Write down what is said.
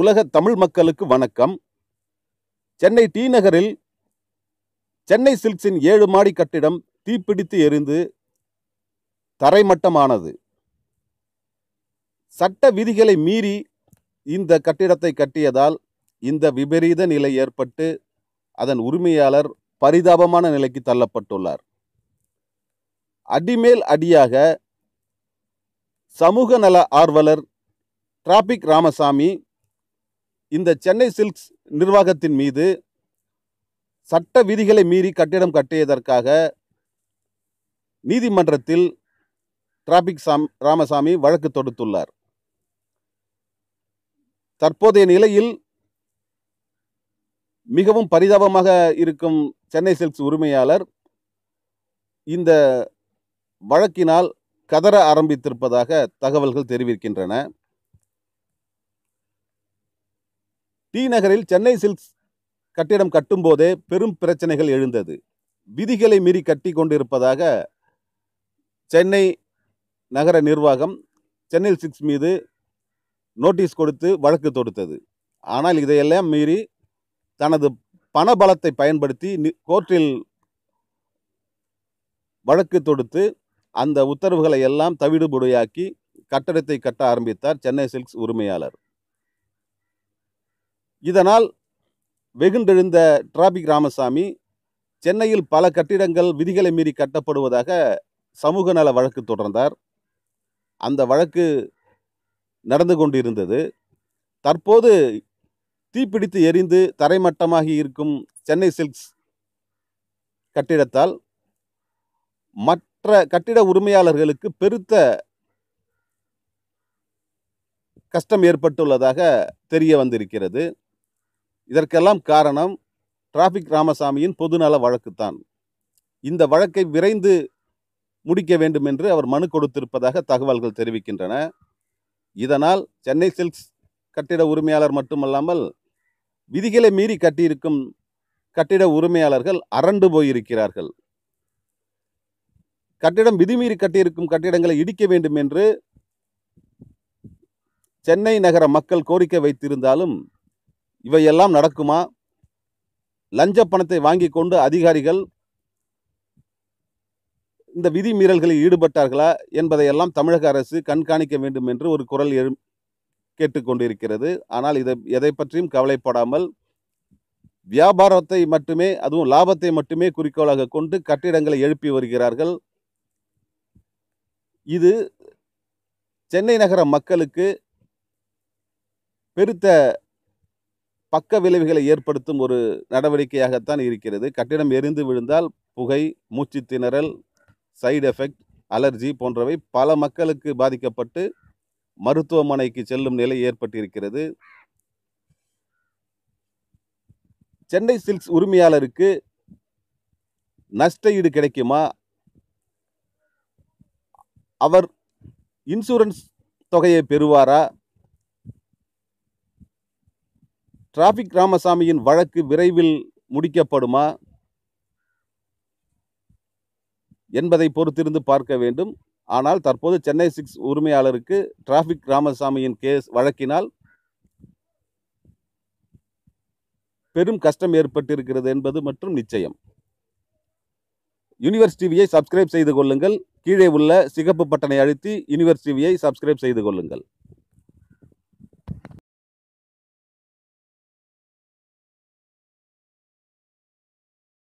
உலக தமிழ் மக்களுக்கு வணக்கம். சென்னை டி நகரில் சென்னை சில்க்ஸின் ஏழு மாடி கட்டிடம் தீப்பிடித்து எரிந்து தரைமட்டமானது. சட்ட விதிகளை மீறி இந்த கட்டிடத்தை கட்டியதால் இந்த விபரீத நிலை ஏற்பட்டு அதன் உரிமையாளர் பரிதாபமான நிலைக்கு தள்ளப்பட்டுள்ளார். அடிமேல் அடியாக சமூக நல ஆர்வலர் டிராபிக் ராமசாமி இந்த சென்னை சில்க்ஸ் நிர்வாகத்தின் மீது சட்ட விதிகளை மீறி கட்டிடம் கட்டியதற்காக நீதிமன்றத்தில் டிராபிக் சாம் ராமசாமி வழக்கு தொடுத்துள்ளார். தற்போதைய நிலையில் மிகவும் பரிதாபமாக இருக்கும் சென்னை சில்க்ஸ் உரிமையாளர் இந்த வழக்கினால் கதற ஆரம்பித்திருப்பதாக தகவல்கள் தெரிவிக்கின்றன. டி நகரில் சென்னை சில்க்ஸ் கட்டிடம் கட்டும்போதே பெரும் பிரச்சனைகள் எழுந்தது. விதிகளை மீறி கட்டி கொண்டிருப்பதாக சென்னை நகர நிர்வாகம் சென்னை சிக்ஸ் மீது நோட்டீஸ் கொடுத்து வழக்கு தொடுத்தது. ஆனால் இதையெல்லாம் மீறி தனது பணபலத்தை பயன்படுத்தி கோர்ட்டில் வழக்கு தொடுத்து அந்த உத்தரவுகளை எல்லாம் தவிடுபொடியாக்கி கட்டடத்தை கட்ட ஆரம்பித்தார் சென்னை சில்க்ஸ் உரிமையாளர். இதனால் வெகுண்டெழுந்த டிராபிக் ராமசாமி சென்னையில் பல கட்டிடங்கள் விதிகளை மீறி கட்டப்படுவதாக சமூக நல வழக்கு தொடர்ந்தார். அந்த வழக்கு நடந்து கொண்டிருந்தது. தற்போது தீப்பிடித்து எரிந்து தரைமட்டமாகி இருக்கும் சென்னை சில்க்ஸ் கட்டிடத்தால் மற்ற கட்டிட உரிமையாளர்களுக்கு பெருத்த கஷ்டம் ஏற்பட்டுள்ளதாக தெரிய வந்திருக்கிறது. இதற்கெல்லாம் காரணம் டிராபிக் ராமசாமியின் பொதுநல வழக்குத்தான். இந்த வழக்கை விரைந்து முடிக்க வேண்டும் என்று அவர் மனு கொடுத்திருப்பதாக தகவல்கள் தெரிவிக்கின்றன. இதனால் சென்னை சில்க்ஸ் கட்டிட உரிமையாளர் மட்டுமல்லாமல் விதிகளை மீறி கட்டியிருக்கும் கட்டிட உரிமையாளர்கள் அரண்டு போயிருக்கிறார்கள். கட்டிடம் விதிமீறி கட்டியிருக்கும் கட்டிடங்களை இடிக்க வேண்டும் என்று சென்னை நகர மக்கள் கோரிக்கை வைத்திருந்தாலும் இவையெல்லாம் நடக்குமா? லஞ்ச பணத்தை வாங்கி கொண்டு அதிகாரிகள் இந்த விதி மீறல்களில் ஈடுபட்டார்களா என்பதையெல்லாம் தமிழக அரசு கண்காணிக்க வேண்டும் என்று ஒரு குரல் எழு கேட்டுக்கொண்டிருக்கிறது ஆனால் இதை எதை பற்றியும் கவலைப்படாமல் வியாபாரத்தை மட்டுமே அதுவும் லாபத்தை மட்டுமே குறிக்கோளாக கொண்டு கட்டிடங்களை எழுப்பி வருகிறார்கள். இது சென்னை நகர மக்களுக்கு பெருத்த பக்க விளைவுகளை ஏற்படுத்தும் ஒரு நடவடிக்கையாகத்தான் இருக்கிறது. கட்டிடம் எரிந்து விழுந்தால் புகை மூச்சு திணறல் சைடு எஃபெக்ட் அலர்ஜி போன்றவை பல மக்களுக்கு பாதிக்கப்பட்டு மருத்துவமனைக்கு செல்லும் நிலை ஏற்பட்டிருக்கிறது. சென்னை சில்க்ஸ் உரிமையாளருக்கு நஷ்ட ஈடு கிடைக்குமா? அவர் இன்சூரன்ஸ் தொகையை பெறுவாரா? டிராபிக் ராமசாமியின் வழக்கு விரைவில் முடிக்கப்படுமா என்பதை பொறுத்திருந்து பார்க்க வேண்டும். ஆனால் தற்போது சென்னை சிக்ஸ் உரிமையாளருக்கு டிராபிக் ராமசாமியின் கேஸ் வழக்கினால் பெரும் கஷ்டம் ஏற்பட்டிருக்கிறது என்பது மற்றும் நிச்சயம். யூனிவர்ஸ் டிவியை சப்ஸ்கிரைப் செய்து கொள்ளுங்கள். கீழே உள்ள சிகப்பு பட்டனை அழுத்தி யூனிவர்ஸ் டிவியை சப்ஸ்கிரைப் செய்து கொள்ளுங்கள்.